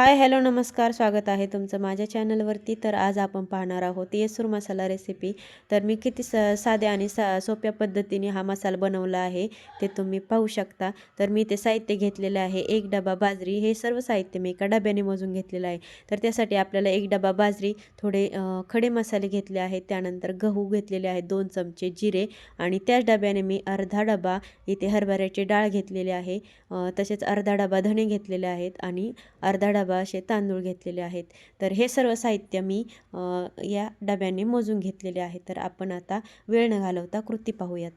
Hi hello नमस्कार स्वागत आहे तुमचं माझ्या चॅनलवरती. तर आज आपण पाहणार आहोत येसूर मसाला रेसिपी तर मी किती स साध्या आणि सा सोप्या पद्धतीने हा मसाला बनवला आहे ते तुम्ही पाहू शकता. तर मी ते साहित्य घेतलेलं आहे एक डबा बाजरी. हे सर्व साहित्य मी एका डब्याने मोजून घेतलेलं आहे. तर त्यासाठी आपल्याला एक डबा बाजरी थोडे खडे मसाले घेतले आहेत. त्यानंतर गहू घेतलेले आहेत दोन चमचे जिरे. आणि त्याच डब्याने मी अर्धा डबा इथे हरभऱ्याची डाळ घेतलेली आहे. तसेच अर्धा डबा धणे घेतलेले आहेत. आणि अर्धा डबा असे तांदूळ घेतलेले आहेत. तर हे सर्व साहित्य मी या डब्याने मोजून घेतलेले आहे. तर आपण आता वेळ न घालवता कृती पाहूयात.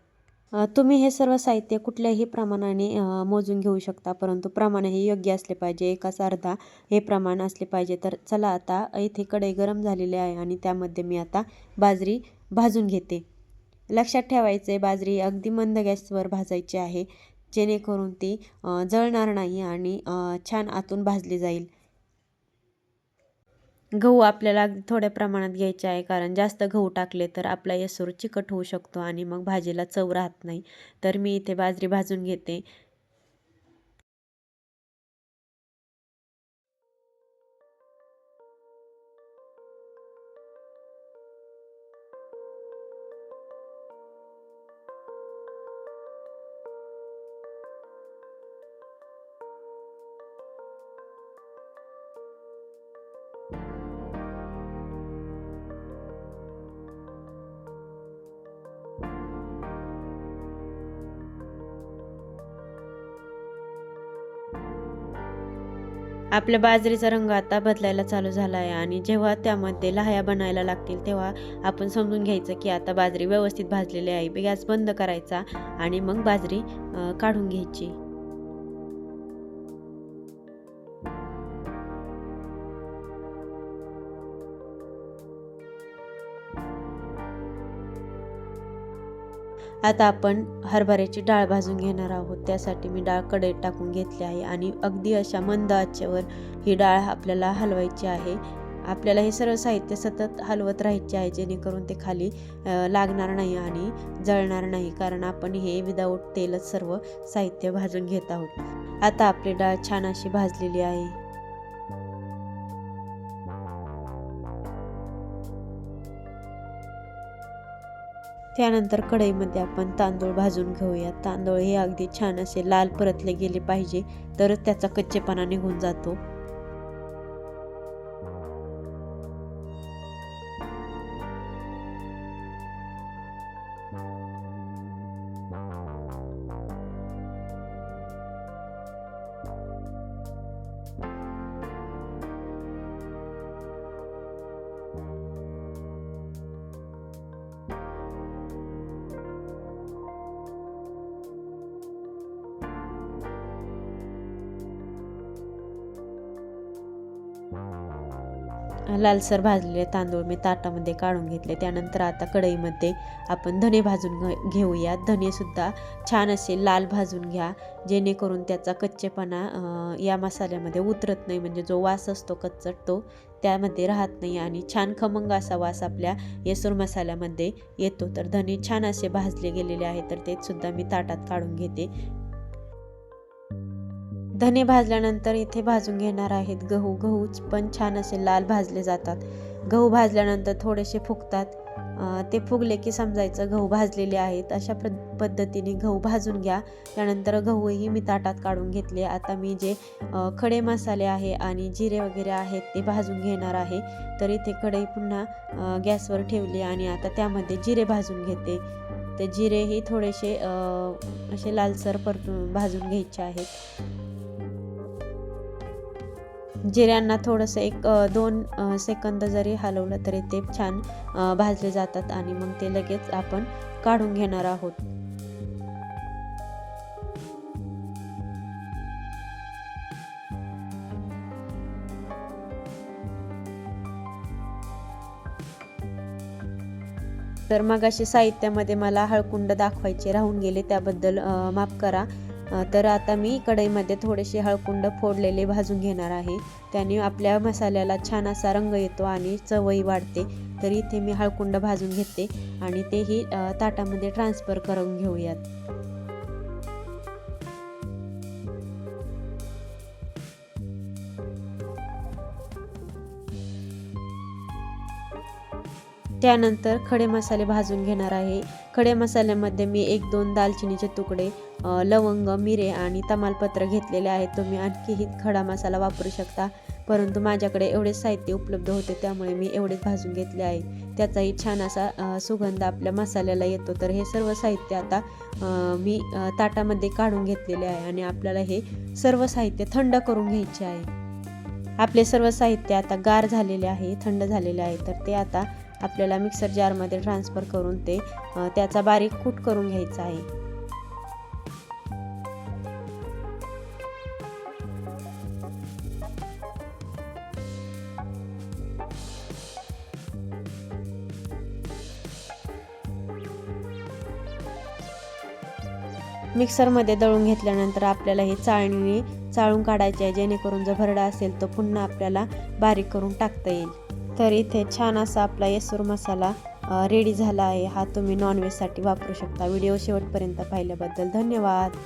तुम्ही हे सर्व साहित्य कुठल्याही प्रमाणाने मोजून घेऊ शकता परंतु प्रमाण हे योग्य असले पाहिजे. एकाच अर्धा हे प्रमाण असले पाहिजे. तर चला आता इथे कढई गरम झालेली आहे आणि त्यामध्ये मी आता बाजरी भाजून घेते. लक्षात ठेवायचे बाजरी अगदी मंद गॅसवर भाजायची आहे. जेणेकरून ती जळणार नाही आणि छान आतून भाजली जाईल. गहू आपल्याला थोड्या प्रमाणात घ्यायचे आहे कारण जास्त गहू टाकले तर आपला यसूर चिकट होऊ शकतो आणि मग भाजीला चव राहत नाही. तर मी इथे बाजरी भाजून घेते. आपल्या बाजरीचा रंग आता बदलायला चालू झाला आहे आणि जेव्हा त्यामध्ये लहाया बनायला लागतील तेव्हा आपण समजून घ्यायचं की आता बाजरी व्यवस्थित भाजलेली आहे. गॅस बंद करायचा आणि मग बाजरी काढून घ्यायची. आता आपण हरभऱ्याची डाळ भाजून घेणार आहोत. त्यासाठी मी डाळ कढईत टाकून घेतली आहे आणि अगदी अशा मंद आचेवर ही डाळ आपल्याला हलवायची आहे. आपल्याला हे सर्व साहित्य सतत हलवत राहायचे आहे जेणेकरून ते खाली लागणार नाही आणि जळणार नाही कारण आपण हे विदाऊट तेलच सर्व साहित्य भाजून घेत आहोत. आता आपली डाळ छान अशी भाजलेली आहे. त्यानंतर कढईमध्ये आपण तांदूळ भाजून घेऊया. तांदूळ हे अगदी छान असे लाल परतले गेले पाहिजे तरच त्याचा कच्चेपणा निघून जातो. लालसर भाजलेले तांदूळ मी ताटामध्ये काढून घेतले. त्यानंतर आता कढईमध्ये आपण धने भाजून घे घेऊया. धनेसुद्धा छान असे लाल भाजून घ्या. जेणेकरून त्याचा कच्चेपणा या मसाल्यामध्ये उतरत नाही. म्हणजे जो वास असतो कच्चट तो त्यामध्ये राहत नाही. आणि छान खमंग असा वास आपल्या येसूर मसाल्यामध्ये येतो. तर धने छान असे भाजले गेलेले आहे. तर ते सुद्धा मी ताटात काढून घेते. धने भाजल्यानंतर इथे भाजून घेणार आहेत गहू. गहू पण छान असे लाल भाजले जातात. गहू भाजल्यानंतर थोडेसे फुगतात. ते फुगले की समजायचं गहू भाजलेले आहेत. अशा पद पद्धतीने गहू भाजून घ्या. त्यानंतर गहूही मी ताटात काढून घेतले. आता मी जे खडे मसाले आहे आणि जिरे वगैरे आहेत ते भाजून घेणार आहे. तर इथे कढई पुन्हा गॅसवर ठेवली आणि आता त्यामध्ये जिरे भाजून घेते. ते जिरेही थोडेसे असे लालसर परतून भाजून घ्यायचे आहेत. जिऱ्यांना थोडंसं एक दोन सेकंद जरी हलवलं तरी ते छान भाजले जातात आणि मग ते लगेच आपण काढून घेणार आहोत. तर मग असे साहित्यामध्ये मला हळकुंड दाखवायचे राहून गेले त्याबद्दल माफ करा. तर आता मी कढईमध्ये थोडेसे हळकुंड फोडलेले भाजून घेणार आहे. त्याने आपल्या मसाल्याला छान असा रंग येतो आणि चवही वाढते. तर इथे मी हळकुंड भाजून घेते आणि तेही ताटामध्ये ट्रान्सफर करून घेऊयात. त्यानंतर खडे मसाले भाजून घेणार आहे. खडे मसाल्यामध्ये मी एक दोन दालचिनीचे तुकडे लवंग मिरे आणि तमालपत्र घेतलेले आहेत. तुम्ही आणखीही खडा मसाला वापरू शकता. परंतु माझ्याकडे एवढेच साहित्य उपलब्ध होते त्यामुळे मी एवढेच भाजून घेतले आहे. त्याचाही छान असा सुगंध आपल्या मसाल्याला येतो. तर हे सर्व साहित्य आता मी ताटामध्ये काढून घेतलेले आहे आणि आपल्याला हे सर्व साहित्य थंड करून घ्यायचे आहे. आपले सर्व साहित्य आता गार झालेले आहे थंड झालेले आहे. तर ते आता आपल्याला मिक्सर जारमध्ये ट्रान्सफर करून ते त्याचा बारीक कूट करून घ्यायचा आहे. मिक्सरमध्ये दळून घेतल्यानंतर आपल्याला हे चाळणीने चाळून काढायचे आहे. जेणेकरून जर भरडा असेल तर पुन्हा आपल्याला बारीक करून टाकता येईल. तर इथे छान असा आपला येसूर मसाला रेडी झाला आहे. हा तुम्ही नॉनव्हेजसाठी वापरू शकता. व्हिडिओ शेवटपर्यंत पाहिल्याबद्दल धन्यवाद.